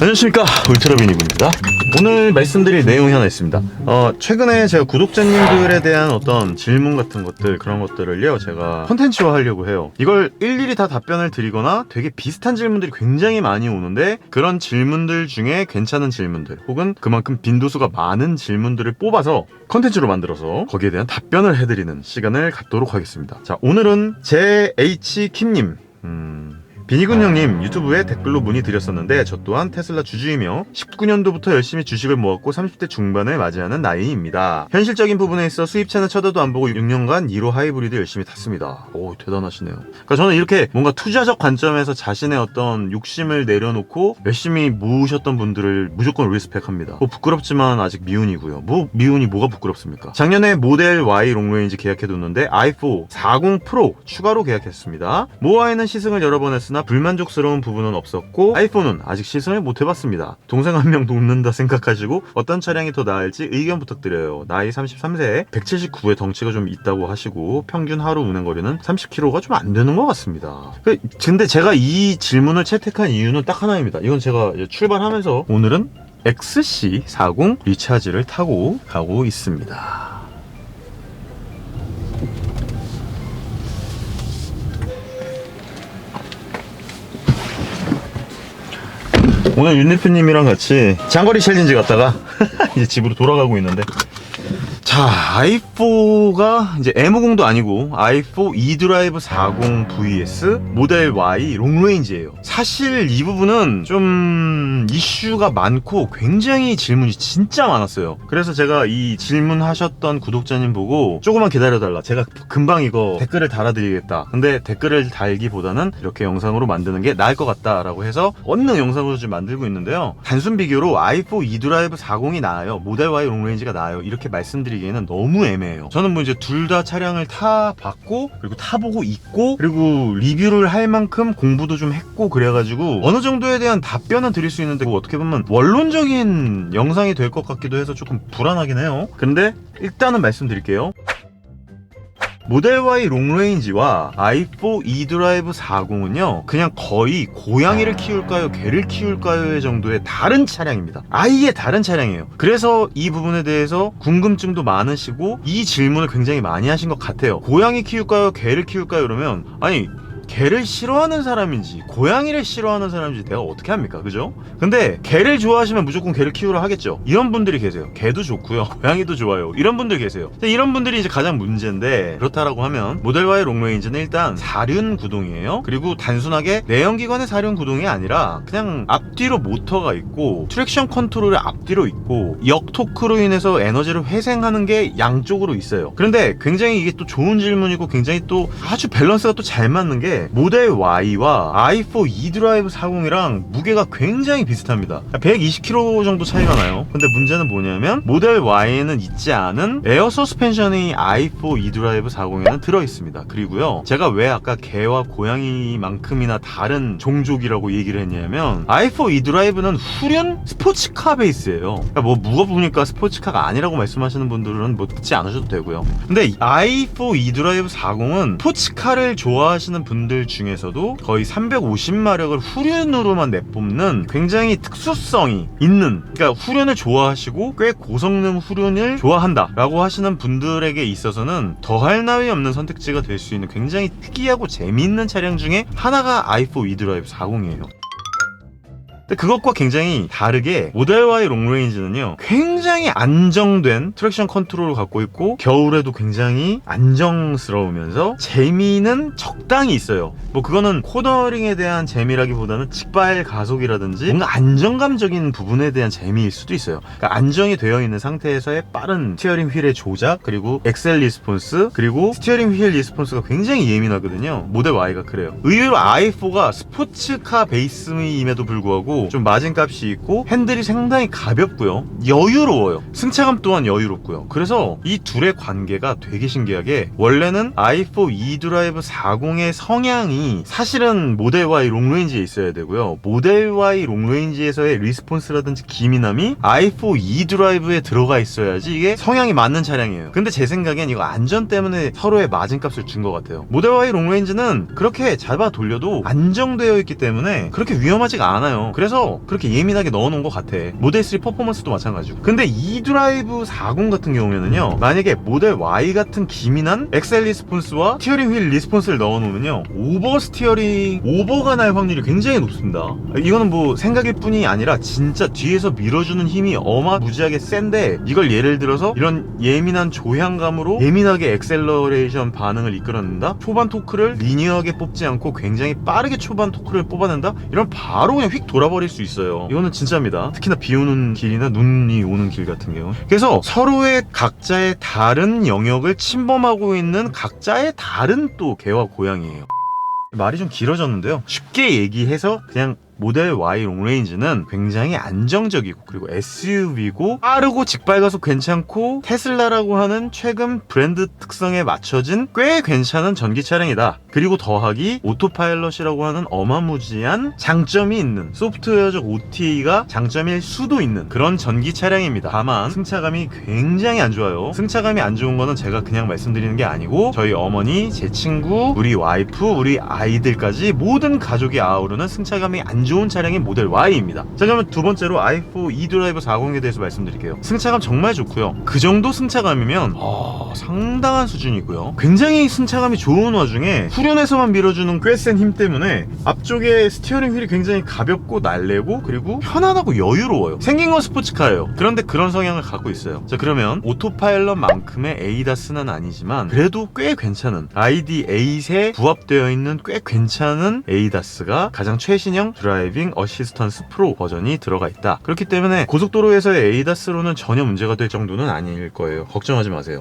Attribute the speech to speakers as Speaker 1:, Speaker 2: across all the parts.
Speaker 1: 안녕하십니까. 울트라비니브입니다. 오늘 말씀드릴 내용이 하나 있습니다. 어, 최근에 제가 구독자님들에 대한 어떤 질문 같은 것들 그런 것들을요 제가 컨텐츠화 하려고 해요. 이걸 일일이 다 답변을 드리거나 되게 비슷한 질문들이 굉장히 많이 오는데 그런 질문들 중에 괜찮은 질문들 혹은 그만큼 빈도수가 많은 질문들을 뽑아서 컨텐츠로 만들어서 거기에 대한 답변을 해드리는 시간을 갖도록 하겠습니다. 자 오늘은 JH킴님. 음... 비니군 형님 유튜브에 댓글로 문의드렸었는데 저 또한 테슬라 주주이며 19년도부터 열심히 주식을 모았고 30대 중반을 맞이하는 나이입니다. 현실적인 부분에 있어 수입차는 쳐다도 안 보고 6년간 2로 하이브리드 열심히 탔습니다. 오 대단하시네요. 그러니까 저는 이렇게 뭔가 투자적 관점에서 자신의 어떤 욕심을 내려놓고 열심히 모으셨던 분들을 무조건 리스펙합니다. 뭐 부끄럽지만 아직 미운이고요. 뭐 미운이 뭐가 부끄럽습니까? 작년에 모델 Y 롱레인지 계약해뒀는데 i4 40 프로 추가로 계약했습니다. 모아에는 시승을 여러 번 했으나 불만족스러운 부분은 없었고 아이폰은 아직 시승을 못 해봤습니다. 동생 한 명 돕는다 생각하시고 어떤 차량이 더 나을지 의견 부탁드려요. 나이 33세 179의 덩치가 좀 있다고 하시고 평균 하루 운행 거리는 30km가 좀 안 되는 것 같습니다. 그, 근데 제가 이 질문을 채택한 이유는 딱 하나입니다. 이건 제가 출발하면서 오늘은 XC40 리차지를 타고 가고 있습니다. 오늘 윤 대표님이랑 같이 장거리 챌린지 갔다가 이제 집으로 돌아가고 있는데 자 i4가 이제 M50도 아니고 i4 e드라이브 40 vs 모델 Y 롱레인지예요. 사실 이 부분은 좀 이슈가 많고 굉장히 질문이 진짜 많았어요. 그래서 제가 이 질문하셨던 구독자님 보고 조금만 기다려달라. 제가 금방 이거 댓글을 달아드리겠다. 근데 댓글을 달기보다는 이렇게 영상으로 만드는 게 나을 것 같다 라고 해서 언능 영상으로 지금 만들고 있는데요. 단순 비교로 i4 e드라이브 40이 나아요. 모델 Y 롱레인지가 나아요. 이렇게 말씀드리 기에는 너무 애매해요. 저는 뭐 이제 둘 다 차량을 타봤고 그리고 타보고 있고 그리고 리뷰를 할 만큼 공부도 좀 했고 그래가지고 어느 정도에 대한 답변은 드릴 수 있는데 뭐 어떻게 보면 원론적인 영상이 될 것 같기도 해서 조금 불안하긴 해요. 근데 일단은 말씀드릴게요 모델 Y 롱레인지와 i4 e드라이브 40은요 그냥 거의 고양이를 키울까요 개를 키울까요의 정도의 다른 차량입니다. 아예 다른 차량이에요. 그래서 이 부분에 대해서 궁금증도 많으시고 이 질문을 굉장히 많이 하신 것 같아요. 고양이 키울까요 개를 키울까요 그러면 아니 개를 싫어하는 사람인지 고양이를 싫어하는 사람인지 내가 어떻게 합니까? 그죠? 근데 개를 좋아하시면 무조건 개를 키우라 하겠죠. 이런 분들이 계세요. 개도 좋고요. 고양이도 좋아요. 이런 분들 계세요. 이런 분들이 이제 가장 문제인데 그렇다라고 하면 모델 Y 롱레인지는 일단 사륜 구동이에요. 그리고 단순하게 내연기관의 사륜 구동이 아니라 그냥 앞뒤로 모터가 있고 트랙션 컨트롤이 앞뒤로 있고 역 토크로 인해서 에너지를 회생하는 게 양쪽으로 있어요. 그런데 굉장히 이게 또 좋은 질문이고 굉장히 또 아주 밸런스가 또 잘 맞는 게 모델 Y와 i4 e드라이브 40이랑 무게가 굉장히 비슷합니다. 120kg 정도 차이가 나요. 근데 문제는 뭐냐면 모델 Y에는 있지 않은 에어 서스펜션이 i4 e드라이브 40에는 들어있습니다. 그리고요 제가 왜 아까 개와 고양이만큼이나 다른 종족이라고 얘기를 했냐면 i4 e드라이브는 후륜 스포츠카 베이스예요. 그러니까 뭐 무거우니까 스포츠카가 아니라고 말씀하시는 분들은 뭐 듣지 않으셔도 되고요. 근데 i4 e드라이브 40은 스포츠카를 좋아하시는 분들 중에서도 거의 350마력을 후륜으로만 내뿜는 굉장히 특수성이 있는 그러니까 후륜을 좋아하시고 꽤 고성능 후륜을 좋아한다 라고 하시는 분들에게 있어서는 더할 나위 없는 선택지가 될 수 있는 굉장히 특이하고 재미있는 차량 중에 하나가 i4 e드라이브 40이에요 근데 그것과 굉장히 다르게 모델 Y 롱레인지는요 굉장히 안정된 트랙션 컨트롤을 갖고 있고 겨울에도 굉장히 안정스러우면서 재미는 적당히 있어요. 뭐 그거는 코너링에 대한 재미라기보다는 직발 가속이라든지 뭔가 안정감적인 부분에 대한 재미일 수도 있어요. 그러니까 안정이 되어 있는 상태에서의 빠른 스티어링 휠의 조작 그리고 엑셀 리스폰스 그리고 스티어링 휠 리스폰스가 굉장히 예민하거든요. 모델 Y가 그래요. 의외로 i4가 스포츠카 베이스임에도 불구하 고 좀 마진값이 있고 핸들이 상당히 가볍고요. 여유로워요. 승차감 또한 여유롭고요. 그래서 이 둘의 관계가 되게 신기하게 원래는 i4 e드라이브 40의 성향이 사실은 모델 Y 롱레인지에 있어야 되고요. 모델 Y 롱레인지에서의 리스폰스라든지 기민함이 i4 e드라이브에 들어가 있어야지 이게 성향이 맞는 차량이에요. 근데 제 생각엔 이거 안전 때문에 서로의 마진값을 준 것 같아요. 모델 Y 롱레인지는 그렇게 잡아 돌려도 안정되어 있기 때문에 그렇게 위험하지가 않아요. 그래서 그래서 그렇게 예민하게 넣어놓은 것 같아. 모델 3 퍼포먼스도 마찬가지고. 근데 이 드라이브 40 같은 경우에는요 만약에 모델 Y 같은 기민한 엑셀 리스폰스와 스티어링 휠 리스폰스를 넣어놓으면요 오버 스티어링 오버가 날 확률이 굉장히 높습니다. 이거는 뭐 생각일 뿐이 아니라 진짜 뒤에서 밀어주는 힘이 어마무지하게 센데 이걸 예를 들어서 이런 예민한 조향감으로 예민하게 엑셀러레이션 반응을 이끌어낸다? 초반 토크를 리니어하게 뽑지 않고 굉장히 빠르게 초반 토크를 뽑아낸다? 이런 바로 그냥 휙 돌아 버릴 수 있어요. 이거는 진짜입니다. 특히나 비 오는 길이나 눈이 오는 길 같은 경우. 그래서 서로의 각자의 다른 영역을 침범하고 있는 각자의 다른 또 개와 고양이에요. 말이 좀 길어졌는데요. 쉽게 얘기해서 그냥 모델 Y 롱레인지는 굉장히 안정적이고 그리고 SUV고 빠르고 직발가속 괜찮고 테슬라라고 하는 최근 브랜드 특성에 맞춰진 꽤 괜찮은 전기 차량이다. 그리고 더하기 오토파일럿이라고 하는 어마무지한 장점이 있는 소프트웨어적 OTA가 장점일 수도 있는 그런 전기 차량입니다. 다만 승차감이 굉장히 안 좋아요. 승차감이 안 좋은 거는 제가 그냥 말씀드리는 게 아니고 저희 어머니, 제 친구, 우리 와이프, 우리 아이들까지 모든 가족이 아우르는 승차감이 안 좋은 차량이 모델 Y입니다. 자 그러면 두 번째로 i4 e드라이브 40에 대해서 말씀드릴게요. 승차감 정말 좋고요. 그 정도 승차감이면 아, 상당한 수준이고요. 굉장히 승차감이 좋은 와중에 후륜에서만 밀어주는 꽤 센 힘 때문에 앞쪽에 스티어링 휠이 굉장히 가볍고 날래고 그리고 편안하고 여유로워요. 생긴 건 스포츠카예요. 그런데 그런 성향을 갖고 있어요. 자 그러면 오토파일럿만큼의 에이다스는 아니지만 그래도 꽤 괜찮은 ID8에 부합되어 있는 꽤 괜찮은 에이다스가 가장 최신형 드라이 빙 어시스턴스 프로 버전이 들어가 있다. 그렇기 때문에 고속도로에서의 에이다스로는 전혀 문제가 될 정도는 아닐 거예요. 걱정하지 마세요.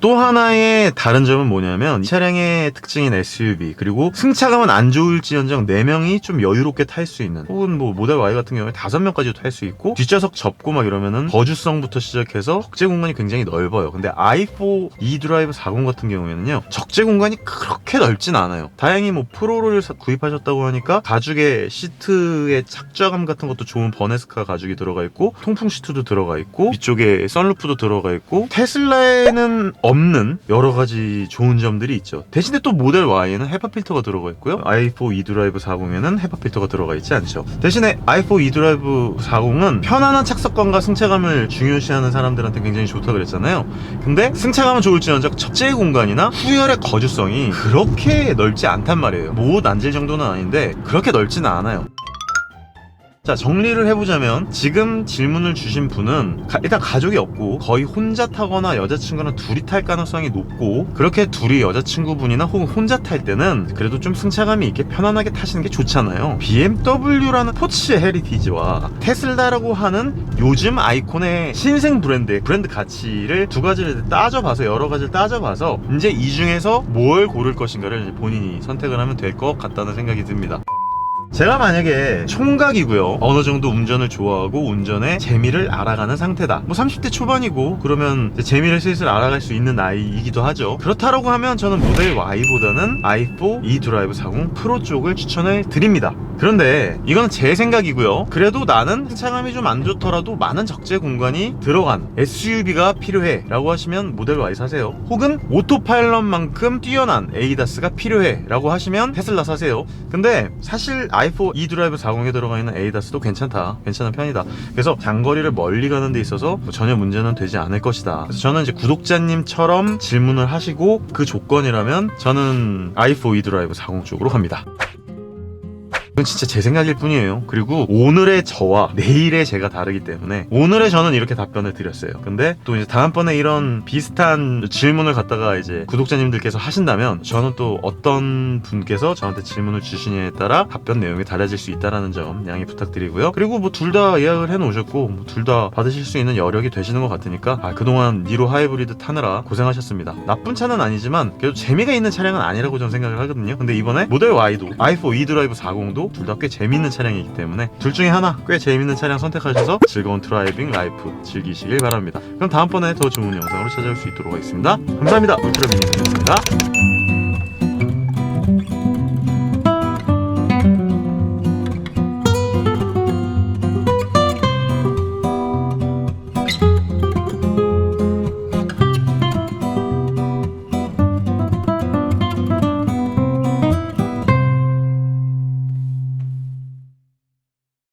Speaker 1: 또 하나의 다른 점은 뭐냐면 이 차량의 특징인 SUV 그리고 승차감은 안 좋을지언정 4명이 좀 여유롭게 탈 수 있는 혹은 뭐 모델 Y 같은 경우에 5명까지도 탈 수 있고 뒷좌석 접고 막 이러면은 거주성부터 시작해서 적재 공간이 굉장히 넓어요. 근데 i4 e드라이브 40 같은 경우에는요 적재 공간이 그렇게 넓진 않아요. 다행히 뭐 프로를 사- 구입하셨다고 하니까 가죽의 시트의 착좌감 같은 것도 좋은 버네스카 가죽이 들어가 있고 통풍 시트도 들어가 있고 위쪽에 선루프도 들어가 있고 테슬라에는 없는 여러 가지 좋은 점들이 있죠. 대신에 또 모델 Y에는 헤파 필터가 들어가 있고요. i4 e드라이브 40에는 헤파 필터가 들어가 있지 않죠. 대신에 i4 e드라이브 40은 편안한 착석감과 승차감을 중요시하는 사람들한테 굉장히 좋다 그랬잖아요. 근데 승차감은 좋을지언정 적재 공간이나 후열의 거주성이 그렇게 넓지 않단 말이에요. 못 앉을 정도는 아닌데 그렇게 넓지는 않아요. 자 정리를 해보자면 지금 질문을 주신 분은 가- 일단 가족이 없고 거의 혼자 타거나 여자친구랑 둘이 탈 가능성이 높고 그렇게 둘이 여자친구분이나 혹은 혼자 탈 때는 그래도 좀 승차감이 있게 편안하게 타시는 게 좋잖아요. BMW라는 포츠 헤리티지와 테슬라라고 하는 요즘 아이콘의 신생 브랜드의 브랜드 가치를 두 가지를 따져봐서 여러 가지를 따져봐서 이제 이 중에서 뭘 고를 것인가를 본인이 선택을 하면 될 것 같다는 생각이 듭니다 제가 만약에 총각이고요. 어느 정도 운전을 좋아하고 운전의 재미를 알아가는 상태다. 뭐 30대 초반이고 그러면 재미를 슬슬 알아갈 수 있는 나이이기도 하죠. 그렇다라고 하면 저는 모델 Y보다는 i4 e드라이브 40 프로 쪽을 추천을 드립니다. 그런데 이건 제 생각이고요. 그래도 나는 승차감이 좀 안 좋더라도 많은 적재 공간이 들어간 SUV가 필요해 라고 하시면 모델 Y 사세요. 혹은 오토파일럿만큼 뛰어난 에이다스가 필요해 라고 하시면 테슬라 사세요. 근데 사실 i4 e드라이브 40에 들어가 있는 에이다스도 괜찮다. 괜찮은 편이다. 그래서 장거리를 멀리 가는 데 있어서 뭐 전혀 문제는 되지 않을 것이다. 그래서 저는 이제 구독자님처럼 질문을 하시고 그 조건이라면 저는 i4 e드라이브 40 쪽으로 갑니다. 이건 진짜 제 생각일 뿐이에요. 그리고 오늘의 저와 내일의 제가 다르기 때문에 오늘의 저는 이렇게 답변을 드렸어요. 근데 또 이제 다음번에 이런 비슷한 질문을 갖다가 이제 구독자님들께서 하신다면 저는 또 어떤 분께서 저한테 질문을 주시냐에 따라 답변 내용이 달라질 수 있다라는 점 양해 부탁드리고요. 그리고 뭐 둘 다 예약을 해 놓으셨고 뭐 둘다 받으실 수 있는 여력이 되시는 것 같으니까 아, 그동안 니로 하이브리드 타느라 고생하셨습니다. 나쁜 차는 아니지만 그래도 재미가 있는 차량은 아니라고 저는 생각을 하거든요. 근데 이번에 모델 Y도 i4 e드라이브 40도 둘 다 꽤 재밌는 차량이기 때문에 둘 중에 하나 꽤 재밌는 차량 선택하셔서 즐거운 드라이빙 라이프 즐기시길 바랍니다. 그럼 다음번에 더 좋은 영상으로 찾아올 수 있도록 하겠습니다. 감사합니다. 울트라 미니였습니다.